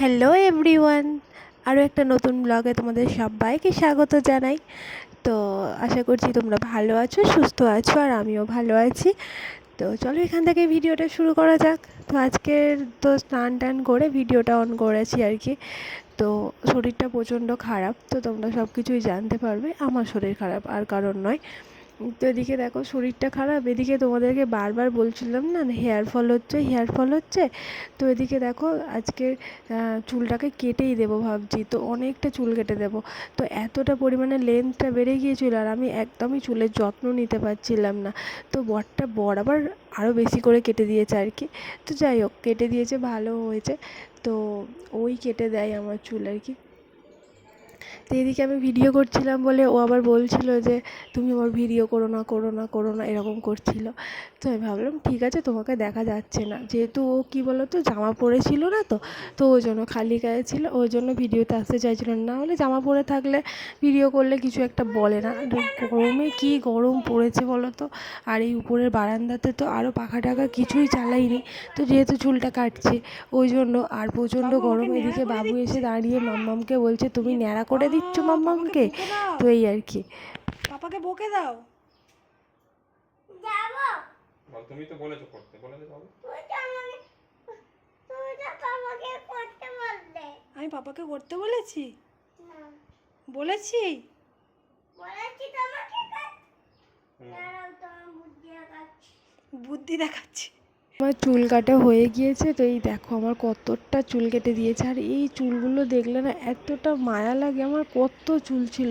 Hello everyone আরও একটা নতুন ব্লগে তোমাদের সবাইকে স্বাগত জানাই। তো আশা করছি তোমরা ভালো আছো, সুস্থ আছো, আর আমিও ভালো আছি। তো চলো এখান থেকে ভিডিওটা শুরু করা যাক। তো আজকের তো স্নান টান করে ভিডিওটা অন করেছি আর কি। তো শরীরটা প্রচণ্ড খারাপ, তো তোমরা সব কিছুই জানতে পারবে। আমার শরীর খারাপ, আর কারণ নয়। তো এদিকে দেখো শরীরটা খারাপ, এদিকে তোমাদেরকে বারবার বলছিলাম না, হেয়ার ফল হচ্ছে, হেয়ার ফল হচ্ছে। তো এদিকে দেখো আজকে চুলটাকে কেটেই দেবো ভাবছি, তো অনেকটা চুল কেটে দেবো। তো এতটা পরিমাণে লেন্থটা বেড়ে গিয়েছিল আর আমি একদমই চুলের যত্ন নিতে পারছিলাম না। তো বরটা বর আবার আরও বেশি করে কেটে দিয়েছে আর কি। তো যাই হোক, কেটে দিয়েছে, ভালো হয়েছে। তো ওই কেটে দেয় আমার চুল আর কি। তো এদিকে আমি ভিডিও করছিলাম বলে ও আবার বলছিল যে তুমি আমার ভিডিও করো না করো না করো না এরকম করছিল। তো আমি ভাবলাম ঠিক আছে তোমাকে দেখা যাচ্ছে না। যেহেতু ও কী বলো তো জামা পরেছিল না তো তো ওই জন্য খালি গায়ে ছিল ওই জন্য ভিডিওতে আসতে চাইছিল না। হলে জামা পরে থাকলে ভিডিও করলে কিছু একটা বলে না। গরমে কী গরম পড়েছে বলো তো? আর এই উপরের বারান্দাতে তো আরও পাখা টাখা কিছুই চালাইনি। তো যেহেতু চুলটা কাটছে ওই জন্য আর প্রচণ্ড গরম। এদিকে বাবু এসে দাঁড়িয়ে মাম্মামকে বলছে তুমি ন্যাড়া করে দিচ্ছ মাম্মামকে তো এই আর কি। পাপাকে বকে দাও। বল তুমি তো বলেছ করতে। বলে দে আমি পাপাকে করতে বলেছি? বলেছি? বুদ্ধি দেখাচ্ছি। আমার চুল কাটা হয়ে গিয়েছে, তো এই দেখো আমার কতটা চুল কেটে দিয়েছে। আর এই চুলগুলো দেখলে না এতটা মায়া লাগে, আমার কত চুল ছিল।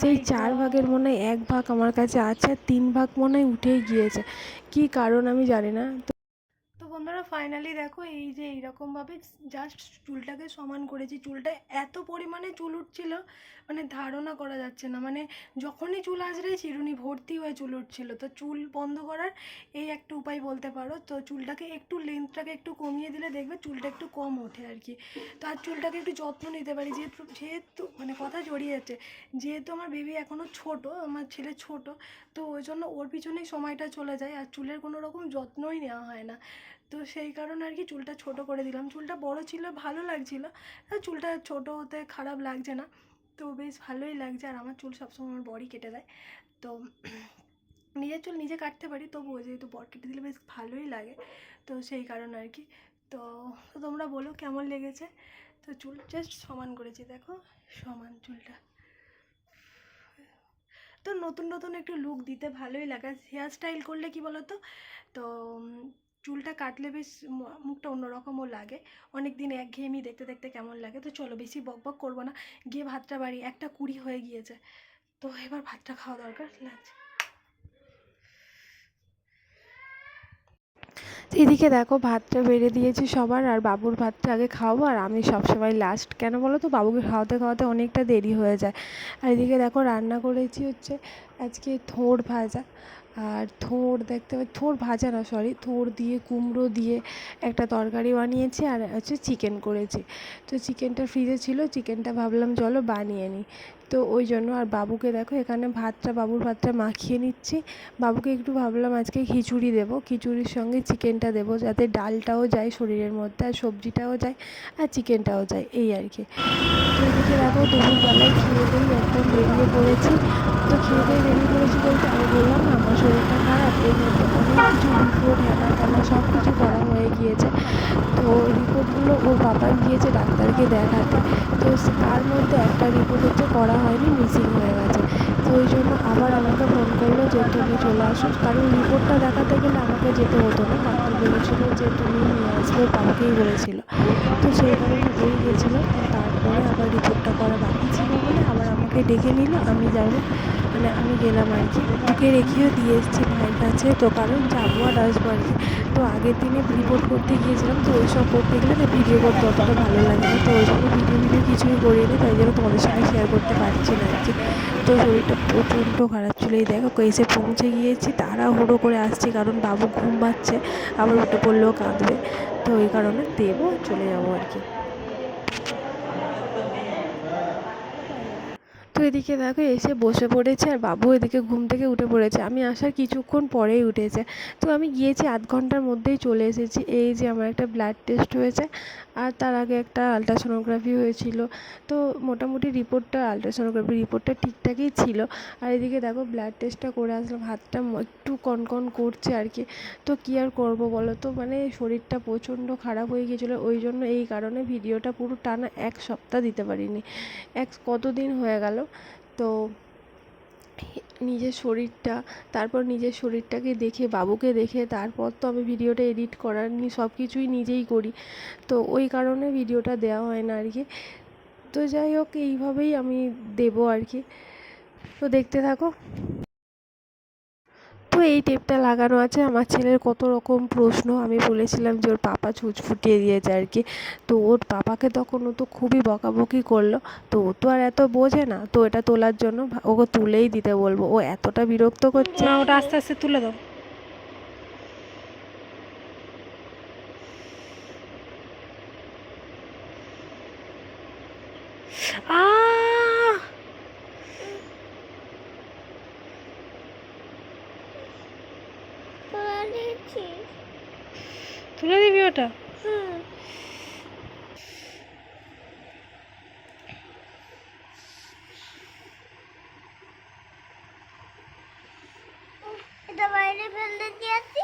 সেই চার ভাগের মনে হয় এক ভাগ আমার কাছে আছে, আর তিন ভাগ মনে হয় উঠেই গিয়েছে। কি কারণ আমি জানি না। বন্ধুরা ফাইনালি দেখো এই যে এইরকমভাবে জাস্ট চুলটাকে সমান করেছি। চুলটা এত পরিমাণে চুল উঠছিল মানে ধারণা করা যাচ্ছে না। মানে যখনই চুল আঁচড়ে চিরুনি ভর্তি হয়ে চুল উঠছিল। তো চুল বন্ধ করার এই একটা উপায় বলতে পারো। তো চুলটাকে একটু লেন্থটাকে একটু কমিয়ে দিলে দেখবে চুলটা একটু কম ওঠে আর কি। তো আর চুলটাকে একটু যত্ন নিতে পারি। যেহেতু যেহেতু মানে কথা জড়িয়ে যাচ্ছে, যেহেতু আমার বেবি এখনও ছোট, আমার ছেলে ছোট, তো ওই জন্য ওর পিছনেই সময়টা চলে যায়। আর চুলের কোনো রকম যত্নই নেওয়া হয় না। তো সেই কারণে আর কি চুলটা ছোট করে দিলাম। চুলটা বড় ছিল, ভালো লাগছিল। চুলটা ছোট হতে খারাপ লাগছে না। তো বেশ ভালোই লাগছে। আর আমার চুল সবসময় আমার বড়ই কেটে দেয়। তো নিজের চুল নিজে কাটতে পারি, তবুও যেহেতু বর কেটে দিলে বেশ ভালোই লাগে। তো সেই কারণে আর কি। তো তোমরা বলো কেমন লেগেছে? তো চুল জাস্ট সমান করেছি, দেখো। সমান চুলটা। তো নতুন নতুন একটু লুক দিতে ভালোই লাগে। হেয়ার স্টাইল করলে কি বলো তো তো চুলটা কাটলে বেশ মুখটা অন্যরকমও লাগে। অনেক দিন একঘেয়েমি দেখতে দেখতে কেমন লাগে? তো চলো বেশি বক বক করব না। গিয়ে ভাতটা বাড়ি, একটা কুড়ি হয়ে গিয়েছে। তো এবার ভাতটা খাওয়া দরকার। এদিকে দেখো, ভাতটা বেড়ে দিয়েছি সবার, আর বাবুর ভাতটা আগে খাওয়াবো, আর আমি সবসময় লাস্ট কেন বলো তো? বাবুকে খাওয়াতে খাওয়াতে অনেকটা দেরি হয়ে যায়। আর এদিকে দেখো, রান্না করেছি হচ্ছে আজকে থোড় ভাজা। আর থোড় দেখতে পাচ্ছি থোড় ভাজা না সরি থোড় দিয়ে, কুমড়ো দিয়ে একটা তরকারি বানিয়েছি আর হচ্ছে চিকেন করেছি। তো চিকেনটা ফ্রিজে ছিল চিকেনটা ভাবলাম চলো বানিয়ে নিই। তো ওই জন্য আর বাবুকে দেখো, এখানে ভাতটা, বাবুর ভাতটা মাখিয়ে নিচ্ছি। বাবুকে একটু ভাবলাম আজকে খিচুড়ি দেবো, খিচুড়ির সঙ্গে চিকেনটা দেবো যাতে ডালটাও যায়, শরীরের মধ্যে আর সবজিটাও যায় আর চিকেনটাও যায়, এই আর কি। তো এদিকে দেখো দুপুরবেলায় খেয়ে দিয়েই একদম বেরিয়ে পড়েছি। তো খেয়ে দিয়ে বেরিয়ে পড়েছি বলতে আমি বললাম আমার শরীরটা খারাপ মধ্যে অনেক কিছু রিপোর্ট হ্যানা ত্যানা সব কিছু করা হয়ে গিয়েছে। তো রিপোর্টগুলো ওর বাবা গিয়েছে ডাক্তারকে দেখাতে। তো তার মধ্যে একটা রিপোর্ট হচ্ছে করা হয়নি মিসিং হয়ে গেছে। তো ওই জন্য আবার আমাকে ফোন করল যে, তুমি চলে আসো। কারণ রিপোর্টটা দেখাতে গেলে আমাকে যেতে হতো না। ডাক্তার বলেছিলো যে, তুমি নিয়ে আসবে। বাবাকেই বলেছিলো। তো সেই কারণে ওই গেছিল তারপরে আবার রিপোর্টটা করা বাকি ছিল বলে আবার আমাকে ডেকে নিল। আমি যাব মানে আমি গেলাম আর কি। ওকে রেখেও দিয়ে এসেছি ভাইয়ের কাছে। তো কারণ যাব আর আসব আর কি। তো আগের দিনে রিপোর্ট করতে গিয়েছিলাম, তো ওই সব করতে গেলে না ভিডিও করতে অতটা ভালো লাগে না। তো ওই জন্য ভিডিও ভিডিও কিছুই করিনি, তাই জন্য তোমাদের সঙ্গে শেয়ার করতে পারছি না আর কি। তো শরীরটা প্রচণ্ড খারাপ ছিল। এই দেখো এসে পৌঁছে গিয়েছি, তাড়াহুড়ো করে আসছি, কারণ বাবু ঘুম পাচ্ছে, আবার উঠে পড়লেও কাঁদবে। তো ওই কারণে দেবো চলে যাব আর কি। তো এদিকে দেখো, এসে বসে পড়েছে আর বাবু এদিকে ঘুম থেকে উঠে পড়েছে। আমি আসার কিছুক্ষণ পরেই উঠেছে। তো আমি গিয়েছি আধ ঘণ্টার মধ্যেই চলে এসেছি। এই যে আমার একটা ব্লাড টেস্ট হয়েছে। আর তার আগে একটা আলট্রাসোনোগ্রাফি হয়েছিল। তো মোটামুটি রিপোর্টটা আলট্রাসোনোগ্রাফি রিপোর্টটা ঠিকঠাকই ছিল। আর এদিকে দেখো ব্লাড টেস্টটা করে আসলাম, হাতটা একটু কনকন করছে আর কি। তো কী আর করব বলো তো? মানে শরীরটা প্রচণ্ড খারাপ হয়ে গিয়েছিল, ওই জন্য এই কারণে ভিডিওটা পুরো টানা এক সপ্তাহ দিতে পারিনি। এক, কতদিন হয়ে গেল? তো নিজের শরীরটা, তারপর নিজের শরীরটাকে দেখে, বাবুকে দেখে, তারপর তো আমি ভিডিওটা এডিট করার সব কিছুই নিজেই করি। তো ওই কারণে ভিডিওটা দেওয়া হয় না আর কি তো যাই হোক, এইভাবেই আমি দেবো আর কি তো দেখতে থাকো। তো এই টেপটা লাগানো আছে। আমার ছেলের কত রকম প্রশ্ন। আমি বলেছিলাম যে ওর পাপা ছুঁচ ফুটিয়ে দিয়েছে আর কি। তো ওর পাপাকে তখন ও তো খুবই বকাবকি করল। তো ও তো আর এত বোঝে না। তো এটা তোলার জন্য ওকে তুলেই দিতে বলব। ও এতটা বিরক্ত করছে। না, ওটা আস্তে আস্তে তুলে দাও আহ তুলে দিবি ওটা এটা বাইরে ফেলতে দিয়েছি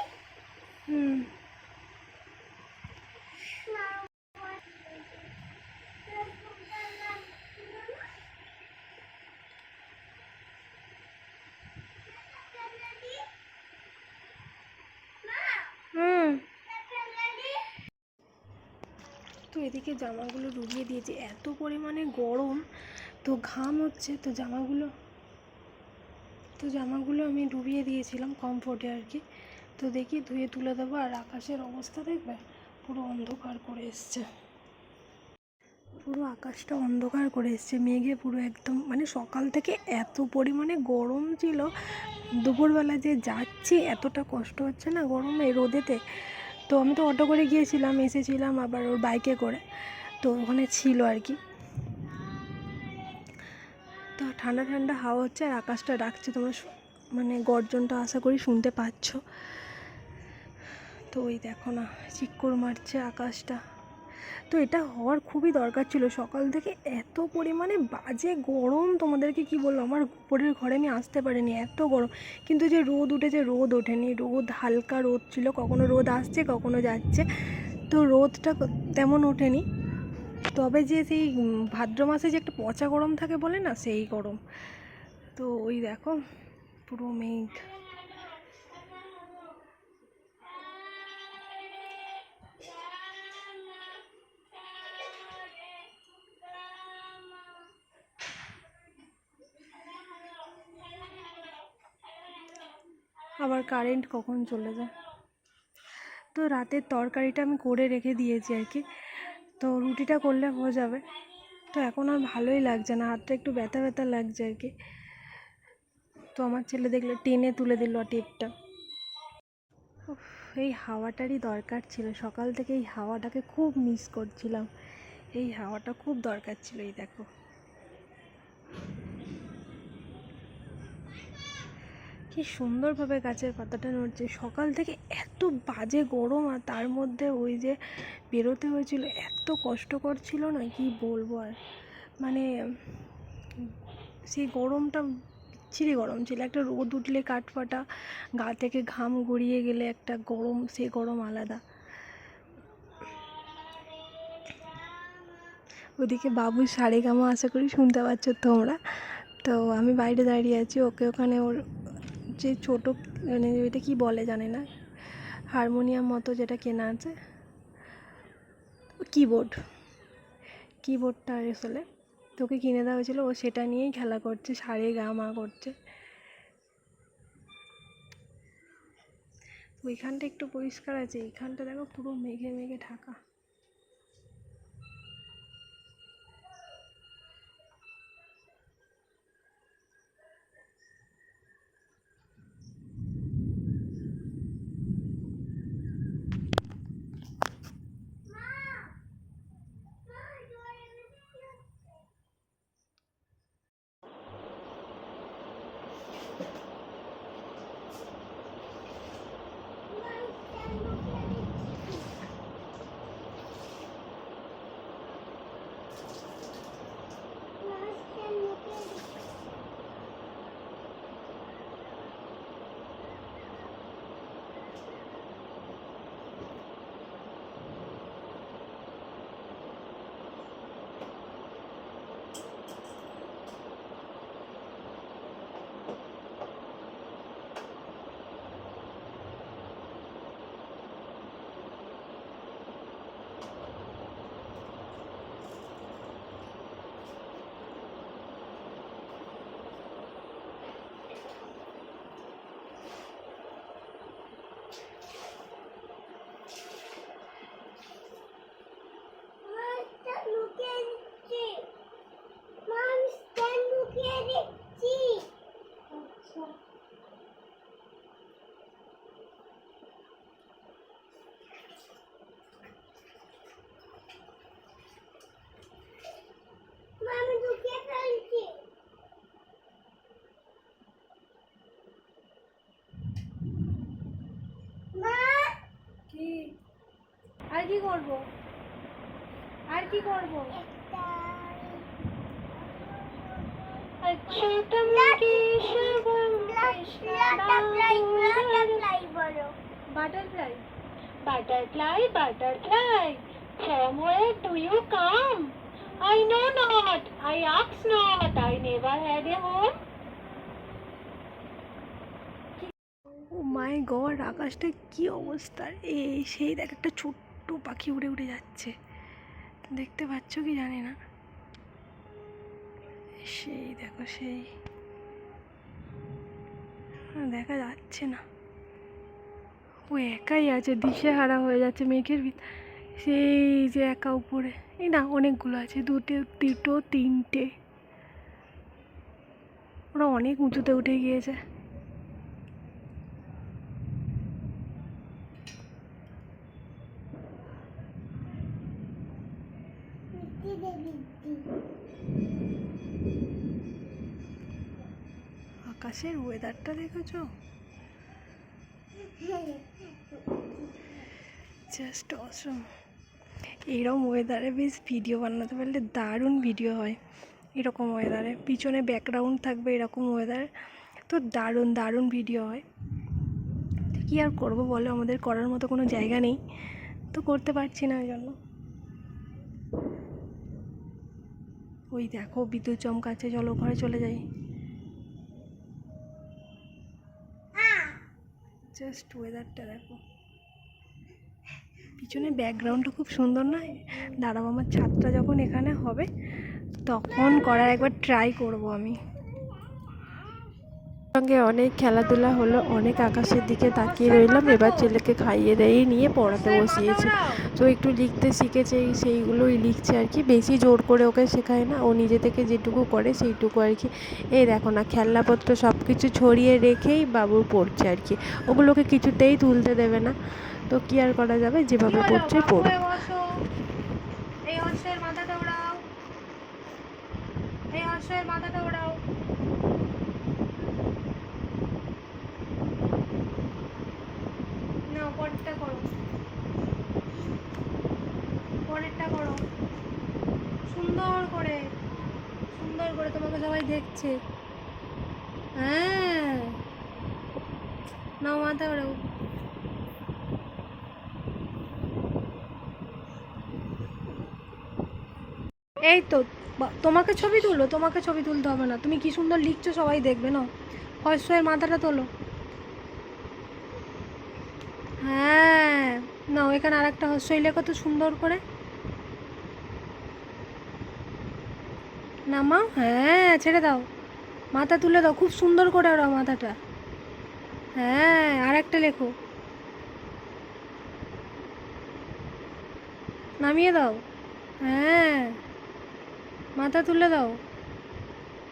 হুম হুম তো এদিকে জামাগুলো ডুবিয়ে দিয়েছি। এত পরিমাণে গরম, তো ঘাম হচ্ছে, তো জামাগুলো তো জামাগুলো আমি ডুবিয়ে দিয়েছিলাম কমফোর্টে আর কি। তো দেখি ধুয়ে তুলে দেবো আর আকাশের অবস্থা দেখবে, পুরো অন্ধকার করে এসছে। পুরো আকাশটা অন্ধকার করে এসছে, মেঘে পুরো একদম মানে সকাল থেকে এত পরিমাণে গরম ছিল। দুপুরবেলা যে যাচ্ছি, এতটা কষ্ট হচ্ছে না গরমে রোদেতে? তো আমি তো অটো করে গিয়েছিলাম, এসেছিলাম আবার ওর বাইকে করে। তো ওখানে ছিল আর কি। তো ঠান্ডা ঠান্ডা হাওয়া হচ্ছে আর আকাশটা ডাকছে, তোমরা মানে গর্জনটা আশা করি শুনতে পাচ্ছ। তো ওই দেখো না, চিক্কর মারছে আকাশটা। তো এটা হওয়ার খুবই দরকার ছিল। সকাল থেকে এত পরিমাণে বাজে গরম তোমাদেরকে কি বলব? আমার উপরের ঘরে আমি আসতে পারিনি, এত গরম। কিন্তু যে রোদ উঠেছে, রোদ ওঠেনি। রোদ, হালকা রোদ ছিল। কখনো রোদ আসছে, কখনো যাচ্ছে। তো রোদটা তেমন ওঠেনি। তবে যে সেই ভাদ্র মাসে যে একটা পচা গরম থাকে বলে না, সেই গরম। তো ওই দেখো, পুরো মেঘ। আবার কারেন্ট কখন চলে যায়? তো রাতের তরকারিটা আমি করে রেখে দিয়েছি আর কি। তো রুটিটা করলে হয়ে যাবে। তো এখন আর ভালোই লাগছে না, হাতটা একটু ব্যথা ব্যথা লাগছে আর কি। তো আমার ছেলে দেখলে, টেনে তুলে দিল টেপটা। এই হাওয়াটারই দরকার ছিল। সকাল থেকে এই হাওয়াটাকে খুব মিস করছিলাম। এই হাওয়াটা খুব দরকার ছিল, এই দেখো। কি সুন্দরভাবে গাছের পাতাটা নড়ছে। সকাল থেকে এত বাজে গরম আর তার মধ্যে ওই যে বেরোতে হয়েছিল, এত কষ্টকর ছিল না কি বলব আর। মানে সেই গরমটা বিচ্ছিরি গরম ছিল। একটা রোদ উঠলে কাঠফাটা, গা থেকে ঘাম গড়িয়ে গেলে একটা গরম সেই গরম আলাদা। ওদিকে বাবুর সারে গামা আশা করি শুনতে পাচ্ছ তোমরা। তো আমি বাইরে দাঁড়িয়ে আছি, ওকে ওখানে ওর যে ছোটো মানে ওইটা কি বলে জানি না। হারমোনিয়াম মতো যেটা কেনা আছে। কিবোর্ড। কিবোর্ডটা আসলে তোকে কিনে দেওয়া হয়েছিল, ও সেটা নিয়েই খেলা করছে সারে গা মা করছে। ওইখানটা একটু পরিষ্কার আছে, এইখানটা দেখো পুরো মেঘে মেঘে ঢাকা। কি করব? একটা ছোট মুরগি বাটারফ্লাই বাটারফ্লাই বলো। Butterfly butterfly butterfly somewhere do you come? I know not I ask not I never had a home. Oh my god আকাশটা কি অবস্থা এই সেই দেখ একটা ছোট্ট পাখি উড়ে উড়ে যাচ্ছে। দেখতে পাচ্ছ কি জানি না। সেই দেখো, সেই। দেখা যাচ্ছে না। ও একাই আছে দিশে হারা হয়ে যাচ্ছে মেঘের ভিতর সেই যে একা উপরে। এই না, অনেকগুলো আছে, দুটো দুটো, তিনটে। ওরা অনেক উঁচুতে উঠে গিয়েছে। আকাশের ওয়েদারটা দেখেছ? জাস্ট অসম এরকম ওয়েদারে বেশ ভিডিও বানাতে পারলে দারুণ ভিডিও হয়। এরকম ওয়েদারে পিছনে ব্যাকগ্রাউন্ড থাকবে এরকম ওয়েদারে তো দারুণ দারুণ ভিডিও হয়। তো কী আর করব বলো? আমাদের করার মতো কোনো জায়গা নেই। তো করতে পারছি না ওই জন্য। ওই দেখো, বিদ্যুৎ চমকাচ্ছে, চলো ঘরে চলে যাই। জাস্ট ওয়েদারটা দেখো। পিছনে ব্যাকগ্রাউন্ডটা খুব সুন্দর নয়? দাঁড়াও আমার ছাদটা যখন এখানে হবে, তখন করার একবার ট্রাই করব আমি। সঙ্গে অনেক খেলাধুলা হলো, অনেক আকাশের দিকে তাকিয়ে রইলাম। এবার ছেলেকে খাইয়ে দিয়ে নিয়ে পড়াতে বসিয়েছি। তো একটু লিখতে শিখেছে, সেইগুলোই লিখছে আর কি। বেশি জোর করে ওকে শেখায় না, ও নিজে থেকে যেটুকু করে সেইটুকু আর কি। এই দেখো না, খেলনাপত্র সব কিছু ছড়িয়ে রেখেই বাবু পড়ছে আর কি। ওগুলোকে কিছুতেই তুলতে দেবে না। তো কি আর করা যাবে? যেভাবে পড়ছে হর্ষের মাথাটা পরেরটা করো। পরেরটা করো। সুন্দর করে সুন্দর করে তোমাকে সবাই দেখছে। হ্যাঁ। নাও মাথা ওড়াও এই তো তোমাকে ছবি তুলো তোমাকে ছবি তুলতে হবে না। তুমি কি সুন্দর লিখছো সবাই দেখবে না হর্ষের মাথাটা তোলো হ্যাঁ না এখানে আর একটা হর্ষই লেখো তো সুন্দর করে। নামাও? হ্যাঁ ছেড়ে দাও। মাথা তুলে দাও, খুব সুন্দর করে ওরা মাথাটা। হ্যাঁ আর একটা লেখো। নামিয়ে দাও। হ্যাঁ মাথা তুলে দাও।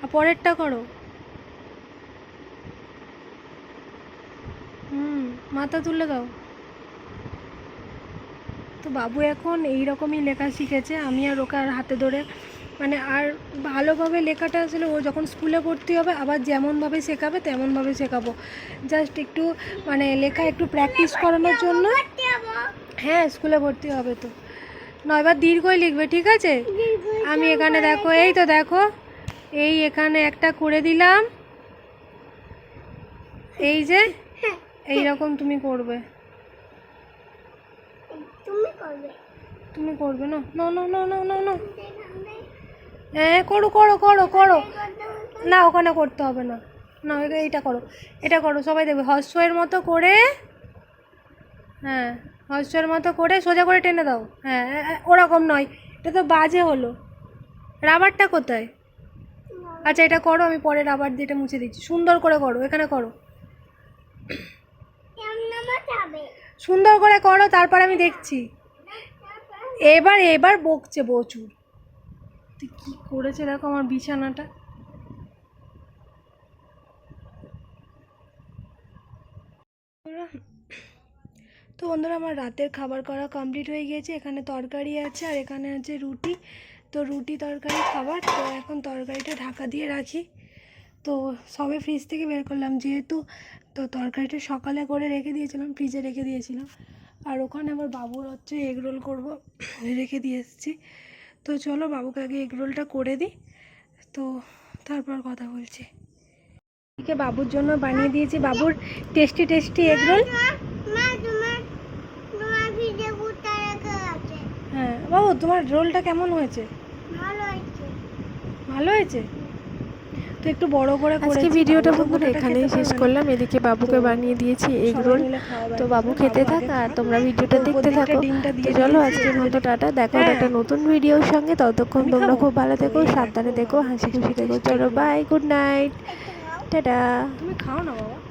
আর পরেরটা করো। হুম, মাথা তুলে দাও। তো বাবু এখন এই রকমই লেখা শিখেছে আমি আর ওকে আর হাতে ধরে মানে আর ভালোভাবে লেখাটা আসলে ও যখন স্কুলে ভর্তি হবে আবার যেমনভাবে শেখাবে তেমনভাবে শেখাবো। জাস্ট একটু মানে লেখা একটু প্র্যাকটিস করানোর জন্য। হ্যাঁ স্কুলে ভর্তি হবে তো। নয়বার দীর্ঘই লিখবে ঠিক আছে? আমি এখানে দেখো এই তো দেখো এই এখানে একটা করে দিলাম। এই যে এই রকম তুমি করবে। তুমি করবে। তুমি করবে না? No no no no no no. হ্যাঁ করো করো করো করো। না ওখানে করতে হবে না। না এইটা করো। এটা করো সবাই দেখবে হর্ষের মতো করে হ্যাঁ হর্ষের মতো করে সোজা করে টেনে দাও। হ্যাঁ ওরকম নয়। এটা তো বাজে হলো। রাবারটা কোথায়? আচ্ছা এটা করো আমি পরে রাবার দিয়ে এটা মুছে দিচ্ছি। সুন্দর করে করো এখানে করো। সুন্দর করে করো তারপর আমি দেখছি। এবার এবার বকছে প্রচুর। তুই কী করেছে দেখো আমার বিছানাটা? তো বন্ধুরা আমার রাতের খাবার করা কমপ্লিট হয়ে গিয়েছে। এখানে তরকারি আছে আর এখানে আছে রুটি। তো রুটি তরকারি খাবার। তো এখন তরকারিটা ঢাকা দিয়ে রাখি। তো সবে ফ্রিজ থেকে বের করলাম যেহেতু তো তরকারিটা সকালে করে রেখে দিয়েছিলাম ফ্রিজে রেখে দিয়েছিলাম। আর ওখানে আমার বাবুর হচ্ছে এগ রোল করব রেখে দিয়ে এসেছি। তো চলো বাবুকে আগে এগ রোলটা করে দিই তো তারপর কথা বলছি। এদিকে বাবুর জন্য বানিয়ে দিয়েছি বাবুর টেস্টি টেস্টি এগ রোল মা তোমার তোমার ভিডিও কোথায় রাখা আছে হ্যাঁ বাবু তোমার রোলটা কেমন হয়েছে? ভালো হয়েছে। ভালো হয়েছে? তো একটু বড় করে আজকে ভিডিওটা বন্ধুরা এখানেই শেষ করলাম। এদিকে বাবুকে বানিয়ে দিয়েছি এগ রোল। তো বাবু খেতে থাক আর তোমরা ভিডিওটা দেখতে থাকো। তো চলো আজকে আজকের মতো টাটা। দেখো হ্যাঁ। একটা নতুন ভিডিওর সঙ্গে। ততক্ষণ তোমরা খুব। ভালো থেকো সাবধানে দেখো হাসি খুশি দেখো থেকো চলো বাই গুড নাইট টাটা। তুমি খাও না বাবা।